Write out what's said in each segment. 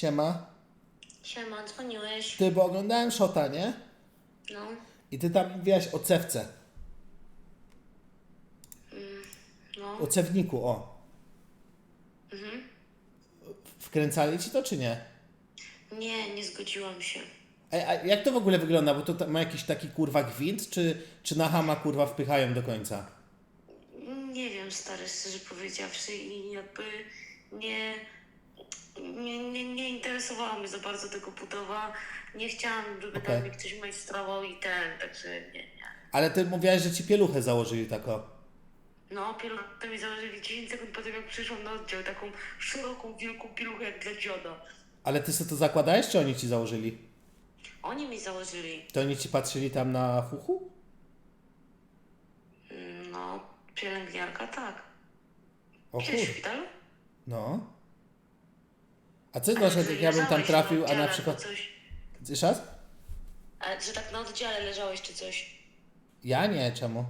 Siema. Siema, dzwoniłeś. Ty, bo oglądałem Shota, nie? No, I ty tam mówiłaś o cewce. no. O cewniku, o. Wkręcali ci to, czy nie? Nie, nie zgodziłam się. A, a jak to w ogóle wygląda? Bo to ta- ma jakiś taki kurwa gwint, czy, czy na hama kurwa wpychają do końca? Nie wiem, stary, szczerze powiedziawszy, i jakby nie, nie, nie, nie interesowała mnie za bardzo tego budowa. Nie chciałam, żeby tam mi ktoś majstrował i ten, także nie, nie. Ale ty mówiłaś, że ci pieluchę założyli tako. No, pieluchę mi założyli 10 sekund po tym, jak przyszłam na oddział, taką szeroką, wielką pieluchę jak dla dzioda. Ale ty sobie to zakładałeś, czy oni ci założyli? Oni mi założyli, To oni ci patrzyli tam na chuchu? no, pielęgniarka, tak. O Gdzieś w szpitalu? No. A co na Ale przykład, że jak ja bym tam na trafił, a na przykład... Coś. Jeszcze raz? Ale że tak na oddziale leżałeś czy coś. Ja nie, czemu?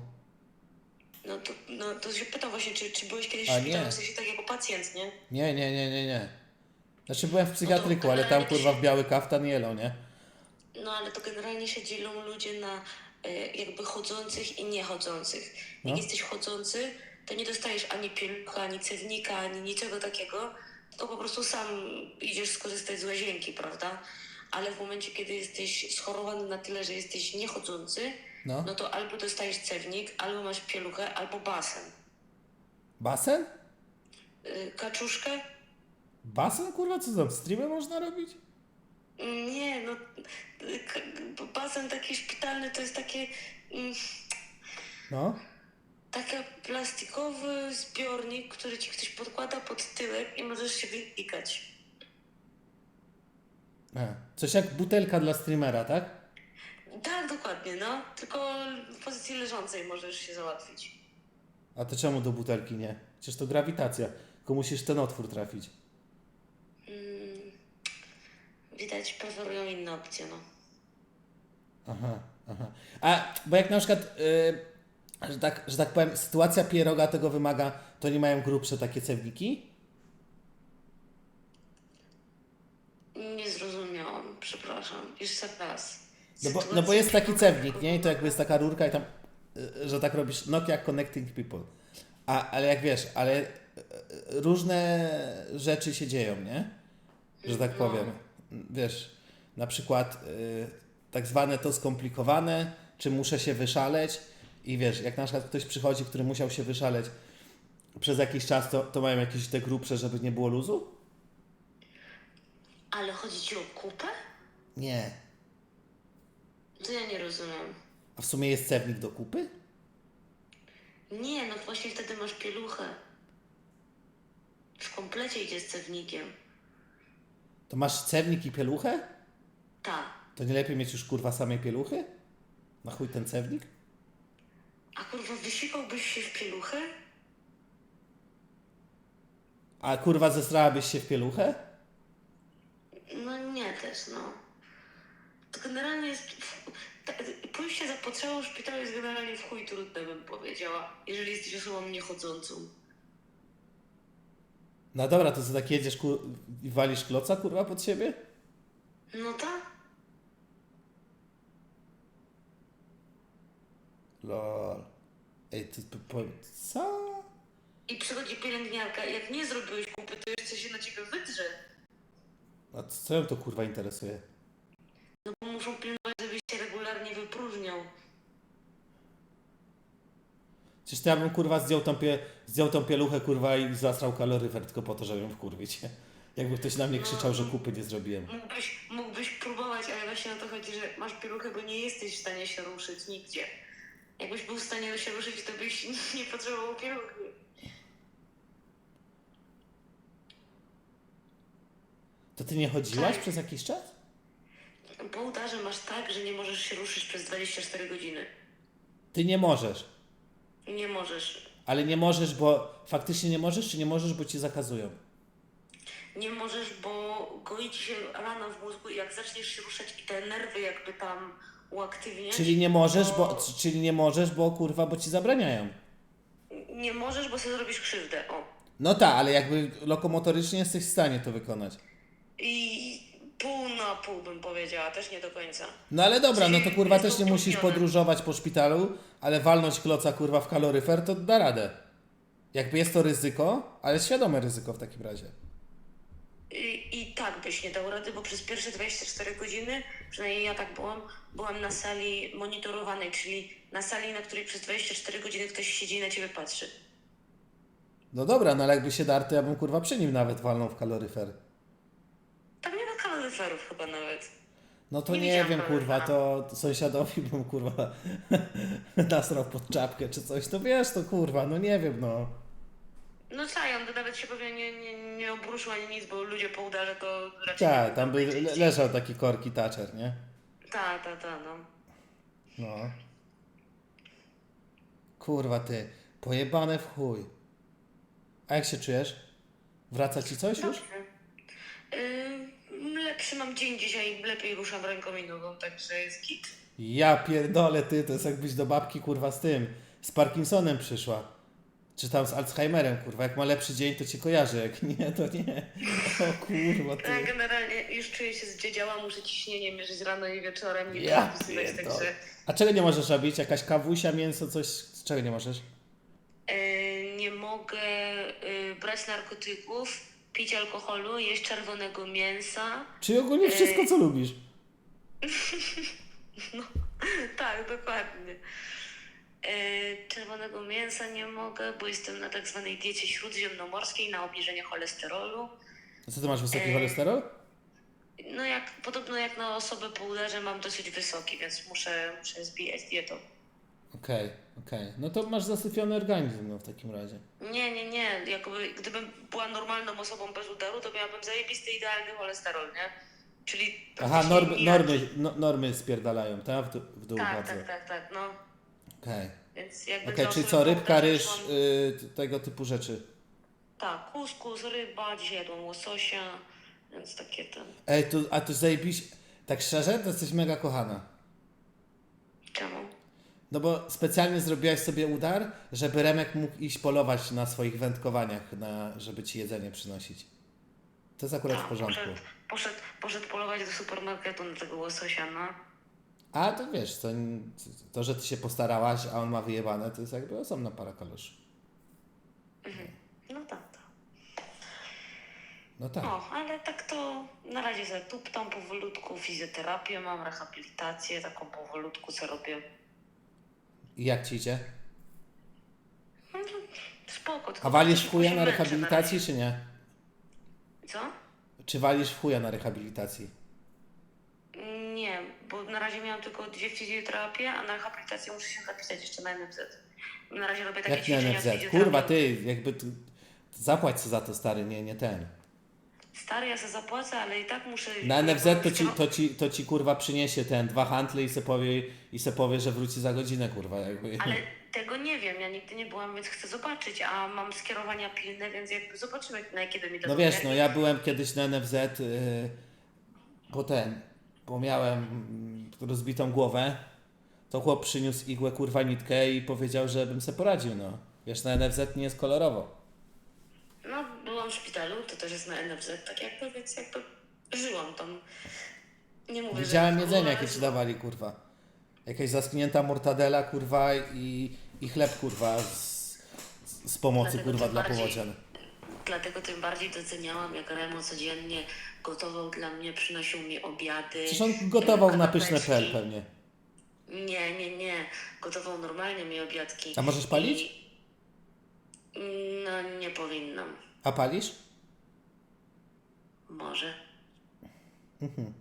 No to, no to się pytam właśnie, czy, czy byłeś kiedyś A w szpitalu, nie. w sensie tak jako pacjent, nie? Nie, nie, nie, nie, nie. Znaczy byłem w psychiatryku, ale tam generalnie kurwa w biały kaftan jelo, nie? No ale to generalnie się dzielą ludzie na e, jakby chodzących i niechodzących. Jak No. jesteś chodzący, to nie dostajesz ani pielucha, ani cewnika, ani niczego takiego, to po prostu sam idziesz skorzystać z łazienki, prawda? Ale w momencie, kiedy jesteś schorowany na tyle, że jesteś niechodzący, No. no to albo dostajesz cewnik, albo masz pieluchę, albo basen. Basen? Y, Kaczuszkę? Basen, kurwa, co tam, streamy można robić? Nie, no y, k- basen taki szpitalny to jest takie mm, No. Taki plastikowy zbiornik, który ci ktoś podkłada pod tyłek i możesz się wypikać. A, coś jak butelka dla streamera, tak? Tak, dokładnie, no. Tylko w pozycji leżącej możesz się załatwić. A to czemu do butelki nie? Przecież to grawitacja. Tylko musisz ten otwór trafić. Widać, preferują inne opcje, no. Aha, aha. A, bo jak na przykład, yy, że, tak, że tak powiem, sytuacja pieroga tego wymaga, to nie mają grubsze takie cewniki? Nie zrozumiałam, przepraszam. Jeszcze raz. No bo, no bo jest taki cewnik, nie? I to jakby jest taka rurka i tam, y, że tak robisz Nokia Connecting People. A, ale jak wiesz, ale y, y, różne rzeczy się dzieją, nie? Że tak No. powiem. Wiesz, na przykład tak zwane to skomplikowane, czy muszę się wyszaleć i wiesz, jak na przykład ktoś przychodzi, który musiał się wyszaleć przez jakiś czas, to, to mają jakieś te grubsze, żeby nie było luzu? Ale chodzi ci o kupę? Nie. To ja nie rozumiem. A w sumie jest cewnik do kupy? Nie, no właśnie wtedy masz pieluchę. W komplecie idzie z cewnikiem. To masz cewnik i pieluchę? Tak. To nie lepiej mieć już kurwa samej pieluchy? Na chuj ten cewnik? A kurwa, wysikałbyś się w pieluchę? A kurwa zestrałabyś się w pieluchę? No nie też, no. To generalnie jest... ta- Pójście za potrzebą w szpitalu jest generalnie w chuj trudne, bym powiedziała. Jeżeli jesteś osobą niechodzącą. No dobra, to co tak jedziesz kur... i walisz kloca kurwa pod siebie? No tak. Lol. Ej, ty po, po, co? I przychodzi pielęgniarka jak nie zrobiłeś kupy, to jeszcze się na ciebie wydrze. A co co ją to kurwa interesuje? No bo muszą pilnować, żebyś się regularnie wypróżniał. Przecież to ja bym kurwa zdjął tą, pie... zdjął tą pieluchę kurwa i zasrał kaloryfer tylko po to, żeby ją wkurwić. Jakby ktoś na mnie krzyczał, że kupy nie zrobiłem. Mógłbyś, mógłbyś próbować, ale właśnie o to chodzi, że masz pieluchę, bo nie jesteś w stanie się ruszyć nigdzie. Jakbyś był w stanie się ruszyć, to byś nie potrzebował pieluchy. To ty nie chodziłaś Tak. przez jakiś czas? Po udarze masz tak, że nie możesz się ruszyć przez 24 godziny. Ty nie możesz. Nie możesz. Ale nie możesz, bo faktycznie nie możesz, czy nie możesz, bo ci zakazują? Nie możesz, bo goi ci się rana w mózgu i jak zaczniesz się ruszać i te nerwy jakby tam uaktywniać... Czyli nie możesz, bo, czyli nie możesz, bo kurwa, bo ci zabraniają. Nie możesz, bo sobie zrobisz krzywdę, o. No tak, ale jakby lokomotorycznie jesteś w stanie to wykonać. I pół na pół bym powiedziała, też nie do końca. No ale dobra, no to kurwa też nie musisz podróżować po szpitalu, ale walnąć kloca kurwa w kaloryfer to da radę. Jakby jest to ryzyko, ale świadome ryzyko w takim razie. I, I tak byś nie dał rady, bo przez pierwsze 24 godziny, przynajmniej ja tak byłam, byłam na sali monitorowanej, czyli na sali, na której przez 24 godziny ktoś siedzi i na ciebie patrzy. No dobra, no ale jakby się dar, to ja bym kurwa przy nim nawet walnął w kaloryfer. Tam nie ma kaloryferów chyba nawet. No to Nie nie, wiem, kurwa, to sąsiadowi bym kurwa nasrał pod czapkę czy coś, to wiesz, to kurwa, no nie wiem, no. No co, on by nawet się pewnie nie, nie, nie obruszył ani nic, bo ludzie po udarze to raczej... Tak, tam by le- leżał taki korki taczer, nie? Tak, tak, tak, no. No. Kurwa ty, pojebane w chuj. A jak się czujesz? Wraca ci coś już? Dobrze. Yy, lepszy mam dzień dzisiaj, lepiej ruszam ręką i nogą, także jest git. Ja pierdolę ty, to jest jakbyś do babki kurwa z tym, z Parkinsonem przyszła. Czy tam z Alzheimerem, kurwa, jak ma lepszy dzień, to cię kojarzę, jak nie, to nie. O kurwa Ja ty. generalnie już czuję się zdziedziała, muszę ciśnienie mierzyć rano i wieczorem i Ja przepisywać, pierdolę. także A czego nie możesz robić? Jakaś kawusia, mięso, coś? Z czego nie możesz? yy, nie mogę yy, brać narkotyków, pić alkoholu, jeść czerwonego mięsa. Czyli ogólnie wszystko, co lubisz. tak, dokładnie. Yy, czerwonego mięsa nie mogę, bo jestem na tak zwanej diecie śródziemnomorskiej na obniżenie cholesterolu. A co ty masz, wysoki Eee. cholesterol? No jak, podobno jak na osobę po udarze mam dosyć wysoki, więc muszę, muszę zbijać dietą. Okej, okej. No to masz zasypiony organizm, no w takim razie. Nie, nie, nie. Jakby, gdybym była normalną osobą bez udaru, to miałabym zajebisty idealny cholesterol, nie? Czyli. Aha, normy, normy, no, normy spierdalają, tak? W, dół- w dół Tak, bardzo. tak, tak, tak, no. Okej. Więc jakby Okej, czyli co, rybka, ryż, y, tego typu rzeczy. Tak, kuskus, ryba, dzisiaj jadłam łososia, więc takie ten. Ej, tu, a tu zajebiś, tak szczerze, to jesteś mega kochana. Czemu? No bo specjalnie zrobiłaś sobie udar, żeby Remek mógł iść polować na swoich wędkowaniach, na, żeby ci jedzenie przynosić. To jest akurat w Tak, porządku. Poszedł, poszedł, poszedł polować do supermarketu na tego łososia, no. A to wiesz, to, to, że ty się postarałaś, a on ma wyjebane, to jest jakby osobna para kaloszy. No tak, tak. No tak. No, ale tak to na razie za tuptam powolutku, fizjoterapię mam, rehabilitację taką powolutku, co robię. I jak ci idzie? No, spoko. A walisz w chuja na rehabilitacji, czy nie? Co? Czy walisz w chuja na rehabilitacji? Nie, bo na razie miałam tylko dwie fizjoterapie, a na rehabilitację muszę się zapisać jeszcze na NFZ. Na razie robię takie Jak nie ćwiczenia z NFZ? fizjoterapią. Kurwa, ty, jakby tu, zapłać co za to, stary, nie, nie ten. Stary, ja sobie zapłacę, ale i tak muszę... Na NFZ to ci, to ci, to ci kurwa przyniesie ten dwa handle i se powie, i se powie, że wróci za godzinę, kurwa. Jakby. Ale tego nie wiem, ja nigdy nie byłam, więc chcę zobaczyć, a mam skierowania pilne, więc jakby zobaczymy, na jakie mi to No wiesz, no ja byłem kiedyś na NFZ, yy, bo ten, bo miałem mm, rozbitą głowę, to chłop przyniósł igłę, kurwa, nitkę i powiedział, że bym se poradził, no. Wiesz, na NFZ nie jest kolorowo. No, byłam w szpitalu, to też jest na NFZ, tak jakby, więc jakby żyłam tam. Nie mówię, Widziałem że... jedzenie, jakie ci dawali, kurwa. Jakaś zaschnięta mortadela, kurwa, i, i chleb, kurwa, z, z pomocy, Dlatego kurwa, tym dla bardziej- powodzian. Dlatego tym bardziej doceniałam, jak Remo codziennie gotował dla mnie, przynosił mi obiady. Przecież on gotował na pyszne pel pewnie. Nie, nie, nie. Gotował normalnie mi obiadki. A możesz palić? I... No, nie powinnam. A palisz? Może. Mhm.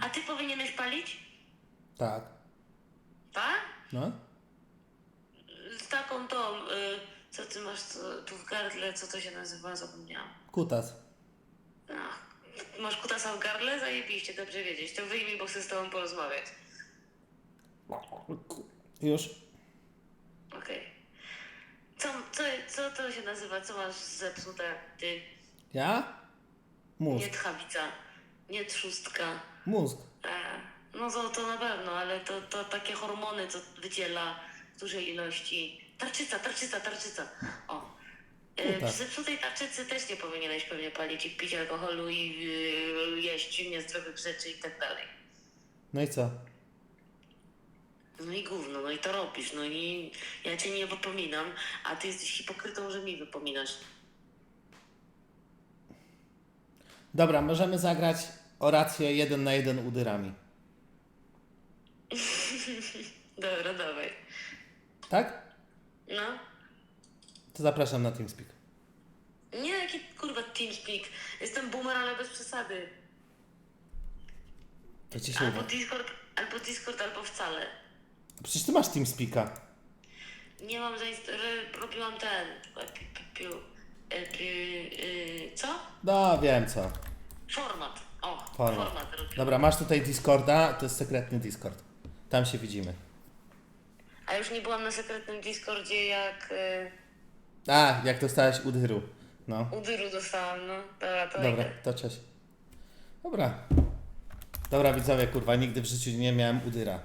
A ty powinieneś palić? Tak. Tak? No? Z taką tą, y, co ty masz co, tu w gardle, co to się nazywa, zapomniałam. Kutas. Ach, masz kutasa w gardle? Zajebiście, dobrze wiedzieć. To wyjmij, bo chcę z tobą porozmawiać. Już? Okej. Co, co, co to się nazywa? Co masz zepsute? Ty, Ja? Mózg. nie tchawica, nie trzustka. Mózg. E, no to, to na pewno, ale to, to takie hormony, co wydziela w dużej ilości. Tarczyca, tarczyca, tarczyca. O. E, Yy, tak. Przy zepsutej tarczycy też nie powinieneś pewnie palić i pić alkoholu i yy, jeść niezdrowych rzeczy i tak dalej. No i co? No i gówno, no i to robisz, no i ja cię nie wypominam, a ty jesteś hipokrytą, że mi wypominasz. Dobra, możemy zagrać orację jeden na jeden udyrami. Dobra, dawaj. Tak? No. To zapraszam na TeamSpeak. Nie, jaki kurwa TeamSpeak. Jestem boomer, ale bez przesady. To ci się Albo uda. Discord, albo Discord, albo wcale. Przecież ty masz TeamSpeaka. Nie mam zainstalowanego, robiłam ten. Pi, pi, piu, e, pi, y, co? No, wiem co. Format. O, Format. format robiłam. Dobra, masz tutaj Discorda, to jest sekretny Discord. Tam się widzimy. A już nie byłam na sekretnym Discordzie, jak y, A, jak dostałeś udyru. No. udyru dostałam, no. Dobra, to Dobra, idę. to cześć. Dobra. Dobra widzowie, kurwa, nigdy w życiu nie miałem udyra.